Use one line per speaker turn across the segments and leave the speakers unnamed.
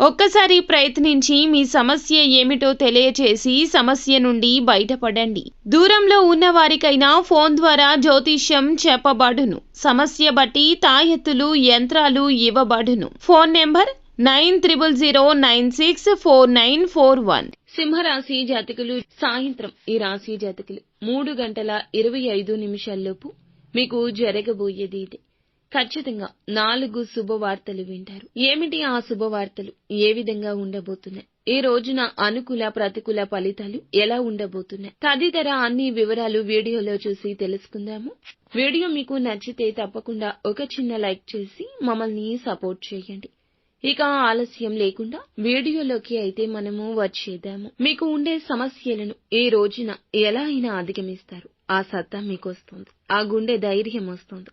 ఒక్కసారి ప్రయత్నించి మీ సమస్య ఏమిటో తెలియచేసి సమస్య నుండి బయటపడండి. దూరంలో ఉన్న వారికైనా ఫోన్ ద్వారా జ్యోతిష్యం చెప్పబడును. సమస్య బట్టి తాయెత్తులు యంత్రాలు ఇవ్వబడును. Phone number nine triple zero nine six four nine four one. సింహరాశి జాతకులు సాయంత్రం ఈ రాశి జాతకులు మూడు గంటల ఇరవై ఐదు నిమిషాల్లోపు మీకు జరగబోయేది ఇదే. ఖచ్చితంగా నాలుగు శుభవార్తలు వింటారు. ఏమిటి ఆ శుభవార్తలు? ఏ విధంగా ఉండబోతున్నాయి? ఈ రోజున అనుకూల ప్రతికూల ఫలితాలు ఎలా ఉండబోతున్నాయి? తదితర అన్ని వివరాలు వీడియోలో చూసి తెలుసుకుందాము. వీడియో మీకు నచ్చితే తప్పకుండా ఒక చిన్న లైక్ చేసి మమ్మల్ని సపోర్ట్ చేయండి. ఇక ఆలస్యం లేకుండా వీడియోలోకి అయితే మనము వచ్చేద్దాము. మీకు ఉండే సమస్యలను ఈ రోజున ఎలా అయినా అధిగమిస్తారు. ఆ సత్తా మీకు వస్తుంది. ఆ గుండె ధైర్యం వస్తుంది.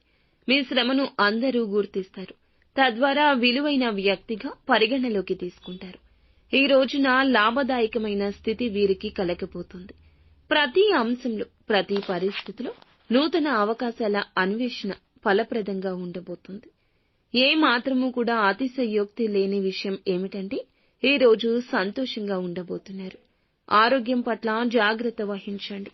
మీ శ్రమను అందరూ గుర్తిస్తారు. తద్వారా విలువైన వ్యక్తిగా పరిగణలోకి తీసుకుంటారు. ఈ రోజున లాభదాయకమైన స్థితి వీరికి కలగబోతుంది. ప్రతి అంశంలో ప్రతి పరిస్థితిలో నూతన అవకాశాల అన్వేషణ ఫలప్రదంగా ఉండబోతుంది. ఏ మాత్రము కూడా అతిశయోక్తి లేని విషయం ఏమిటంటే ఈ రోజు సంతోషంగా ఉండబోతున్నారు. ఆరోగ్యం పట్ల జాగ్రత్త వహించండి.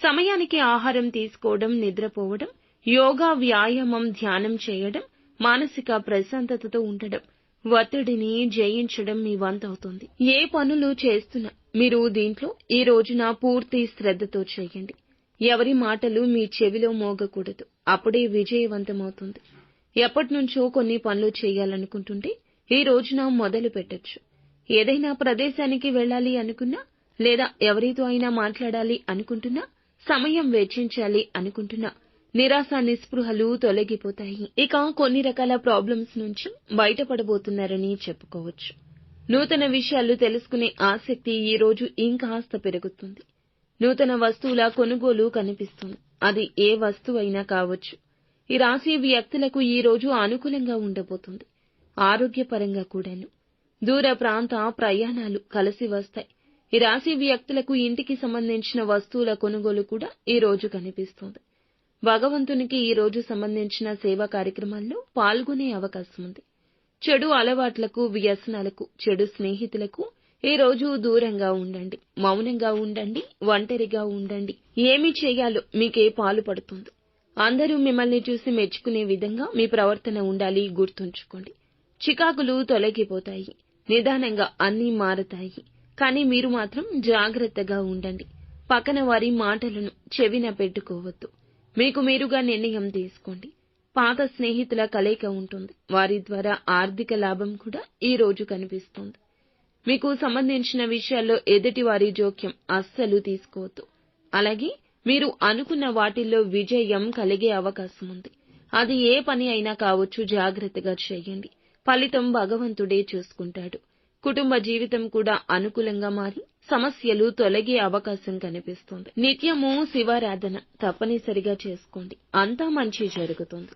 సమయానికి ఆహారం తీసుకోవడం నిద్రపోవడం యోగా వ్యాయామం ధ్యానం చేయడం మానసిక ప్రశాంతతతో ఉండడం ఒత్తిడిని జయించడం మీ వంతవుతుంది ఏ పనులు చేస్తున్నా మీరు దీంట్లో ఈ రోజున పూర్తి శ్రద్ధతో చేయండి. ఎవరి మాటలు మీ చెవిలో మోగకూడదు. అప్పుడే విజయవంతమవుతుంది. ఎప్పటినుంచో కొన్ని పనులు చేయాలనుకుంటుంటే ఈ రోజున మొదలు పెట్టొచ్చు. ఏదైనా ప్రదేశానికి వెళ్ళాలి అనుకున్నా లేదా ఎవరితో అయినా మాట్లాడాలి అనుకుంటున్నా సమయం వెచ్చించాలి అనుకుంటున్నా నిరాశ నిస్పృహలు తొలగిపోతాయి. ఇక కొన్ని రకాల ప్రాబ్లమ్స్ నుంచి బయటపడబోతున్నారని చెప్పుకోవచ్చు. నూతన విషయాలు తెలుసుకునే ఆసక్తి ఈ రోజు ఇంకాస్త పెరుగుతుంది. నూతన వస్తువుల కొనుగోలు కనిపిస్తుంది. అది ఏ వస్తువైనా కావచ్చు. ఈ రాశి వ్యక్తులకు ఈ రోజు అనుకూలంగా ఉండబోతుంది. ఆరోగ్యపరంగా కూడాను. దూర ప్రాంత ప్రయాణాలు కలిసి వస్తాయి. ఈ రాశి వ్యక్తులకు ఇంటికి సంబంధించిన వస్తువుల కొనుగోలు కూడా ఈ రోజు కనిపిస్తుంది. భగవంతునికి ఈ రోజు సంబంధించిన సేవా కార్యక్రమాల్లో పాల్గొనే అవకాశం ఉంది. చెడు అలవాట్లకు వ్యసనాలకు చెడు స్నేహితులకు ఈ రోజు దూరంగా ఉండండి మౌనంగా ఉండండి ఒంటరిగా ఉండండి. ఏమి చేయాలో మీకే పాలు పడుతుంది. అందరూ మిమ్మల్ని చూసి మెచ్చుకునే విధంగా మీ ప్రవర్తన ఉండాలి గుర్తుంచుకోండి. చికాకులు తొలగిపోతాయి నిదానంగా అన్నీ మారతాయి. కానీ మీరు మాత్రం జాగ్రత్తగా ఉండండి. పక్కన వారి మాటలను చెవిన పెట్టుకోవద్దు. మీకు మీరుగా నిర్ణయం తీసుకోండి. పాత స్నేహితుల కలయిక ఉంటుంది. వారి ద్వారా ఆర్థిక లాభం కూడా ఈ రోజు కనిపిస్తుంది. మీకు సంబంధించిన విషయాల్లో ఎదుటి వారి జోక్యం అస్సలు తీసుకోవద్దు. అలాగే మీరు అనుకున్న వాటిల్లో విజయం కలిగే అవకాశం ఉంది. అది ఏ పని అయినా కావచ్చు జాగ్రత్తగా చేయండి. ఫలితం భగవంతుడే చూసుకుంటాడు. కుటుంబ జీవితం కూడా అనుకూలంగా మారి సమస్యలు తొలగే అవకాశం కనిపిస్తుంది. నిత్యము శివారాధన తప్పనిసరిగా చేసుకోండి. అంతా మంచి జరుగుతుంది.